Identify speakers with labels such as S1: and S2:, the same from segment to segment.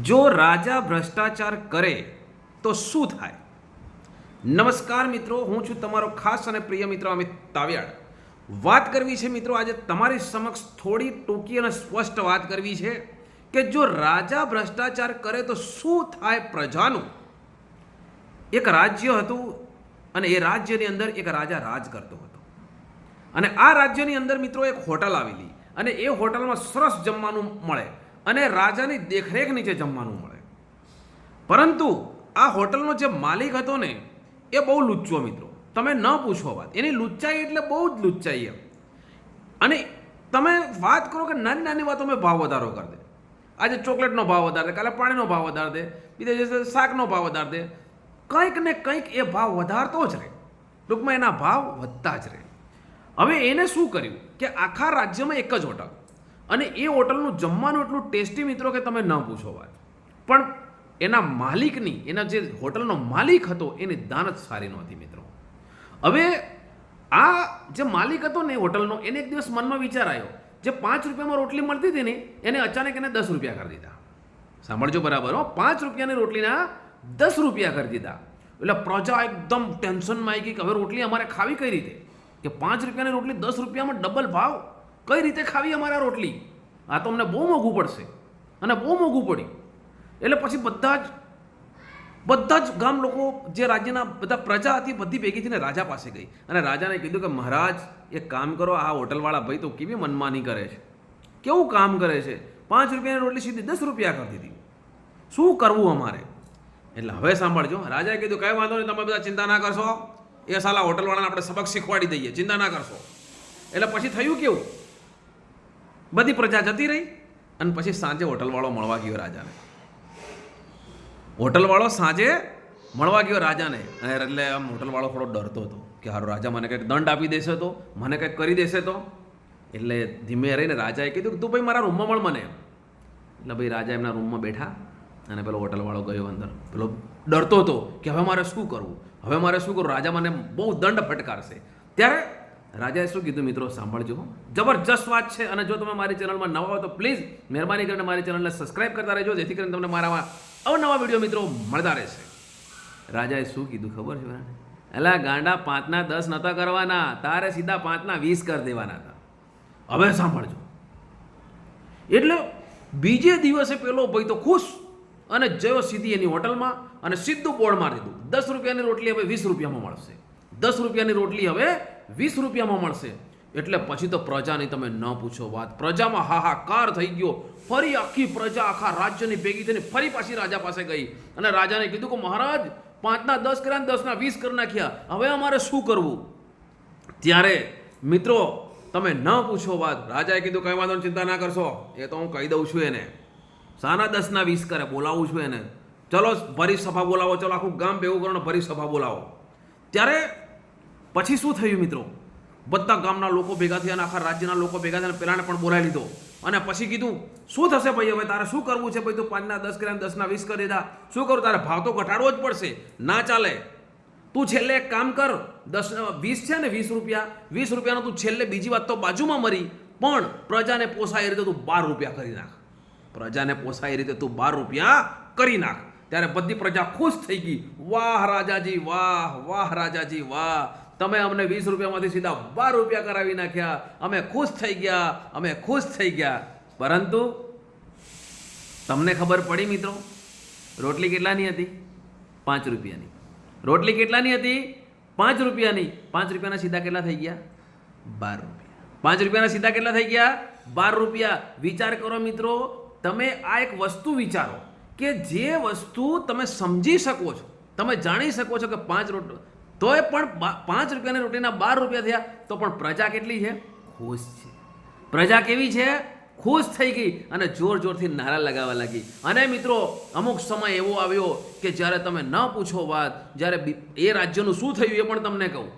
S1: જો રાજા ભ્રષ્ટાચાર કરે, તો શું થાય? નમસ્કાર મિત્રો, હું છું તમારો ખાસ અને પ્રિય મિત્ર અમિત તાવ્યાળ. વાત કરવી છે મિત્રો, આજે તમારી સમક્ષ થોડી ટૂંકી અને સ્પષ્ટ વાત કરવી છે કે જો રાજા ભ્રષ્ટાચાર કરે, તો શું થાય પ્રજાનું? એક રાજ્ય હતું અને એ રાજ્યની અંદર એક રાજા રાજ કરતો હતો. અને આ રાજ્યની અંદર મિત્રો એક હોટલ આવેલી અને એ હોટલમાં સરસ જમવાનું મળે. અને રાજાની દેખરેખ નીચે જમવાનું મળે. પરંતુ આ હોટલનો જે માલિક હતો ને, એ બહુ લુચ્ચો મિત્રો. તમે ન પૂછો વાત. એની લુચ્ચાઈ એટલે બહુ જ લુચ્ચાઈ એમ. અને તમે વાત કરો કે નાની નાની વાતોમાં ભાવ વધારો કરી દે. આજે ચોકલેટનો ભાવ વધારે દે, કાલે પાણીનો ભાવ વધારે દે, બીજા દિવસે શાકનો ભાવ વધારે દે. કંઈક ને કંઈક એ ભાવ વધારતો જ રહે. ટૂંકમાં એના ભાવ વધતા જ રહે. હવે એને શું કર્યું કે આખા રાજ્યમાં એક જ હોટલ. અને એ હોટલનું જમવાનું એટલું ટેસ્ટી મિત્રો કે તમે ન પૂછો વાત. પણ એના માલિકની, એના જે હોટલનો માલિક હતો, એની દાનત સારી નહોતી મિત્રો. હવે આ જે માલિક હતો ને હોટલનો, એને એક દિવસ મનમાં વિચાર આવ્યો જે પાંચ રૂપિયામાં રોટલી મળતી હતી ને, એને અચાનક એને દસ રૂપિયા કરી દીધા. સાંભળજો બરાબર હો, પાંચ રૂપિયાની રોટલીના દસ રૂપિયા કરી દીધા. એટલે પ્રજા એકદમ ટેન્શનમાં આવી ગઈ કે હવે રોટલી અમારે ખાવી કઈ રીતે? કે પાંચ રૂપિયાની રોટલી દસ રૂપિયામાં ડબલ ભાવ? કઈ રીતે ખાવી અમારા રોટલી? આ તો અમને બહુ મોંઘું પડશે. અને બહુ મોંઘું પડ્યું. એટલે પછી બધા જ બધા જ ગામ લોકો જે રાજ્યના બધા પ્રજા હતી, બધી ભેગી થઈને રાજા પાસે ગઈ. અને રાજાને કીધું કે મહારાજ, એક કામ કરો, આ હોટલવાળા ભાઈ તો કેવી મનમાની કરે છે. કેવું કામ કરે છે? પાંચ રૂપિયાની રોટલી સીધી દસ રૂપિયા કરી દીધી. શું કરવું અમારે? એટલે હવે સાંભળજો. રાજાએ કીધું, કંઈ વાંધો નહીં, તમે બધા ચિંતા ના કરશો. એ સાલા હોટલવાળાને આપણે સબક શીખવાડી દઈએ. ચિંતા ના કરશો. એટલે પછી થયું કેવું? બધી પ્રજા જતી રહી અને પછી સાંજે હોટલવાળો મળવા ગયો રાજાને. હોટલવાળો સાંજે મળવા ગયો રાજાને. અને એટલે આમ હોટલવાળો થોડો ડરતો હતો કે હારો, રાજા મને કંઈક દંડ આપી દેશે તો? મને કંઈક કરી દેશે તો? એટલે ધીમે રહીને રાજાએ કીધું કે તું ભાઈ મારા રૂમમાં મળ મને. એટલે ભાઈ રાજા એમના રૂમમાં બેઠા અને પેલો હોટલવાળો ગયો અંદર. પેલો ડરતો હતો કે હવે મારે શું કરવું? હવે મારે શું કરવું? રાજા મને બહુ દંડ ફટકારશે. ત્યારે રાજાએ શું કીધું મિત્રો? સાંભળજો જબરજસ્ત વાત છે અને જો તમે મારી ચેનલમાં નવા હો તો પ્લીઝ મહેરબાની કરીને મારી ચેનલને સબસ્ક્રાઇબ કરતા રહેજો, જેથી કરીને તમને મારા અવનવા વીડિયો મિત્રો મળતા રહેશે. રાજાએ શું કીધું ખબર છે એલા, ગાંડા પાંચના દસ નહોતા કરવાના, તારે સીધા પાંચના વીસ કરી દેવાના હતા. હવે સાંભળજો. એટલે બીજે દિવસે પેલો ભાઈ તો ખુશ અને જયો સીધી એની હોટલમાં અને સીધું બોર્ડ મારી દીધું. દસ રૂપિયાની રોટલી હવે વીસ રૂપિયામાં મળશે. દસ રૂપિયાની રોટલી હવે વીસ રૂપિયામાં મળશે. એટલે પછી તો પ્રજાની તમે ન પૂછો વાત. પ્રજામાં હાહાકાર થઈ ગયો. ફરી આખી પ્રજા આખા રાજ્યની ભેગી થઈને ફરી પાછી રાજા પાસે ગઈ. અને રાજાને કીધું કે મહારાજ, પાંચના દસ કર્યા દસના વીસ કરી નાખ્યા. હવે અમારે શું કરવું? ત્યારે મિત્રો, તમે ન પૂછો વાત. રાજાએ કીધું, કંઈ વાંધો ચિંતા ના કરશો. એ તો હું કહી દઉં છું એને. સાના દસના વીસ કરે, બોલાવું છું એને. ચલો, ભરી સભા બોલાવો. ચલો, આખું ગામ ભેગું કરો ભરી સભા બોલાવો. ત્યારે પછી શું થયું મિત્રો? બધા ગામના લોકો ભેગા થયા અને આખા રાજ્યના લોકો ભેગા થયા પેલાને પણ બોલાવી લીધો. અને પછી કીધું, શું થશે ભાઈ હવે? તારે શું કરવું છે ભાઈ તું પાંચના દસ કર્યા દસના વીસ કરી દીધા શું કરું? તારે ભાવ તો ઘટાડવો જ પડશે. ના ચાલે. તું છેલ્લે એક કામ કર. દસ, વીસ છે ને વીસ રૂપિયા. વીસ રૂપિયાનો તું છેલ્લે બીજી વાત તો બાજુમાં મરી. પણ પ્રજાને પોસાય એ રીતે તું બાર રૂપિયા કરી નાખ. પ્રજાને પોસાય એ રીતે તું બાર રૂપિયા કરી નાખ. ત્યારે બધી પ્રજા ખુશ થઈ ગઈ. વાહ રાજાજી, વાહ વાહ રાજાજી, વાહ. તમે અમને વીસ રૂપિયામાંથી સીધા બાર રૂપિયા કરાવી નાખ્યા. અમે ખુશ થઈ ગયા, અમે ખુશ થઈ ગયા. પરંતુ તમને ખબર પડી મિત્રો, રોટલી કેટલાની હતી? પાંચ રૂપિયાની. રોટલી કેટલાની હતી? પાંચ રૂપિયાની. પાંચ રૂપિયાના સીધા કેટલા થઈ ગયા? બાર રૂપિયા. પાંચ રૂપિયાના સીધા કેટલા થઈ ગયા? બાર રૂપિયા. વિચાર કરો મિત્રો, તમે આ એક વસ્તુ વિચારો કે જે વસ્તુ તમે સમજી શકો છો, તમે જાણી શકો છો કે પાંચ રોટ તોય પણ પાંચ રૂપિયાની રોટીના બાર રૂપિયા થયા, તો પણ પ્રજા કેટલી છે? ખુશ છે. પ્રજા કેવી છે? ખુશ થઈ ગઈ અને જોર જોરથી નારા લગાવવા લાગી. અને મિત્રો, અમુક સમય એવો આવ્યો કે જ્યારે તમે ન પૂછો વાત, જ્યારે એ રાજ્યનું શું થયું એ પણ તમને કહું.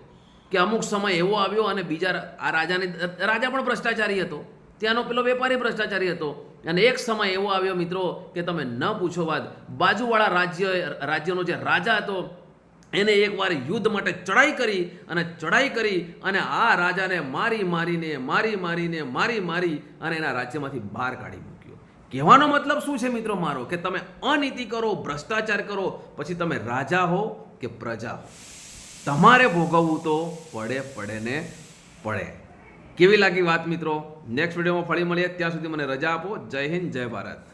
S1: કે અમુક સમય એવો આવ્યો અને બીજા આ રાજાની રાજા પણ ભ્રષ્ટાચારી હતો. ત્યાંનો પેલો વેપારી ભ્રષ્ટાચારી હતો. અને એક સમય એવો આવ્યો મિત્રો કે તમે ન પૂછો વાત. બાજુવાળા રાજ્ય રાજ્યનો જે રાજા હતો એને એકવાર યુદ્ધ માટે ચડાઈ કરી અને ચડાઈ કરી અને આ રાજાને મારી મારીને મારી મારીને, મારી મારી અને એના રાજ્યમાંથી બહાર કાઢી મૂક્યો. કહેવાનો મતલબ શું છે મિત્રો મારો? કે તમે અનીતિ કરો, ભ્રષ્ટાચાર કરો, પછી તમે રાજા હો કે પ્રજા હો? તમારે ભોગવવું તો પડે પડે ને પડે. કેવી લાગી વાત મિત્રો? નેક્સ્ટ વિડીયોમાં ફરી મળીએ. ત્યાં સુધી મને રજા આપો. જય હિન્દ, જય ભારત.